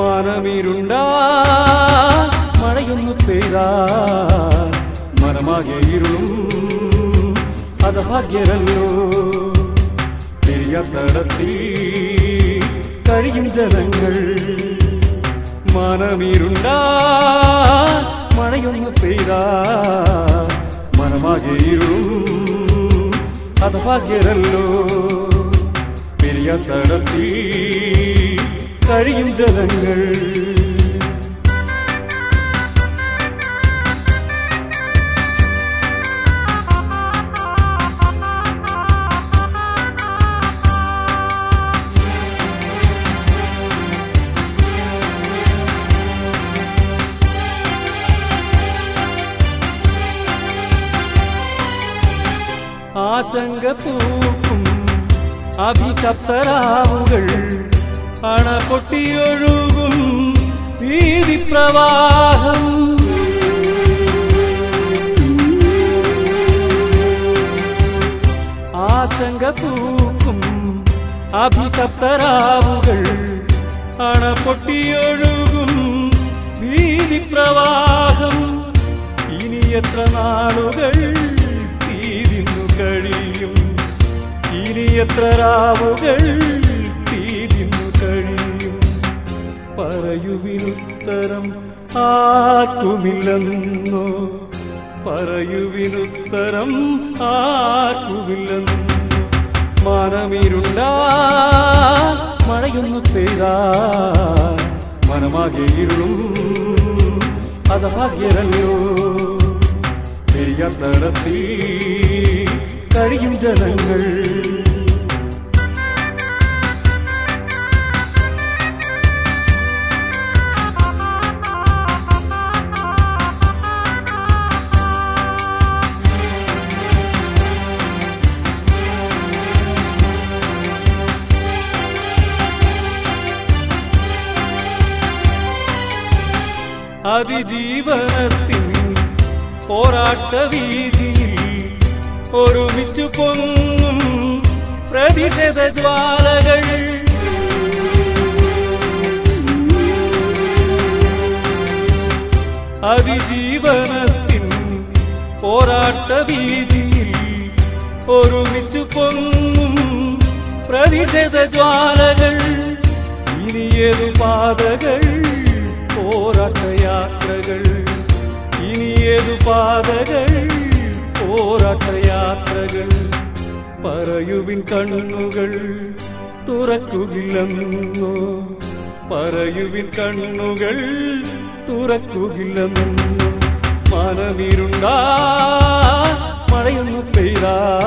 മനമിരുണ്ടാ? മഴയൊന്നു പെയ്താ? മനമാകെ ഇരുളും. അത് ഭാഗ്യരല്ലോ. തിരിയത്തടത്തി കഴിയും ജനങ്ങൾ മനമിരുണ്ടാ? മഴയൊന്നു പെയ്താ? മനമാകെ ഇരുളും. അത് ഭാഗ്യരല്ലോ. கழியும் ஜலங்கள். ஆசங்க பூக்கும் அபிசப்தராவுகள் അഭിശപ്തരാവുകൾ അണ പൊട്ടിയൊഴുകും വീതിപ്രവാഹം. ആശങ്ക പൂക്കും അഭിശപ്തരാവുകൾ അണ പൊട്ടിയൊഴുകും വീതിപ്രവാഹം. ഇനി എത്ര നാളുകൾ കഴിയും? ഇനി എത്ര രാവുകൾ പറയുവിനുത്തരം ആർക്കുമില്ലെന്നോ? പറയുവിനുത്തരം ആർക്കുമില്ലെന്നോ? മനമിരുണ്ടാ മഴയൊന്നു പെയ്താ മനമാകെ ഇരുളും അത് ഭാഗ്യരല്ലോ. പെരിയാത്തടത്തി കഴിയും ജനങ്ങൾ. അതിജീവനത്തിൻ പോരാട്ട വീതിയിൽ ഒരുമിച്ചു പൊങ്ങും പ്രതിഷേധ ജ്വാലകൾ അതിജീവനത്തിൻ പോരാട്ട വീതിയിൽ ഒരുമിച്ചു പൊങ്ങും പ്രതിഷേധ ജ്വാലകൾ ഇനിയേതു പാതകൾ പോരാട്ടയാത്രകൾ. ഇനിയേതു പാതകൾ? പോരാട്ടയാത്രകൾ. പറയുവിൻ കണ്ണുകൾ തുറക്കുകില്ലെന്നോ? പറയുവിൻ കണ്ണുകൾ തുറക്കുകില്ലെന്നോ? മനമിരുണ്ടാ മഴയൊന്നു പെയ്താ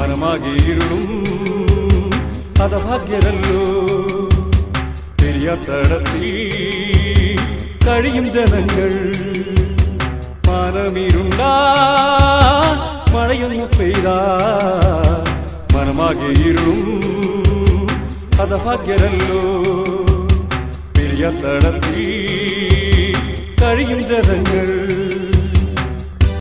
മനമാകെ ഇരുളും பெரியார் தடத்தில் கழியும் ஜனங்கள் மனமிருண்டா மழையொன்று பெய்தா மனமாக இருளும் அதபாகியரல்லோ பெரியார் தடத்தில் கழியும் ஜனங்கள்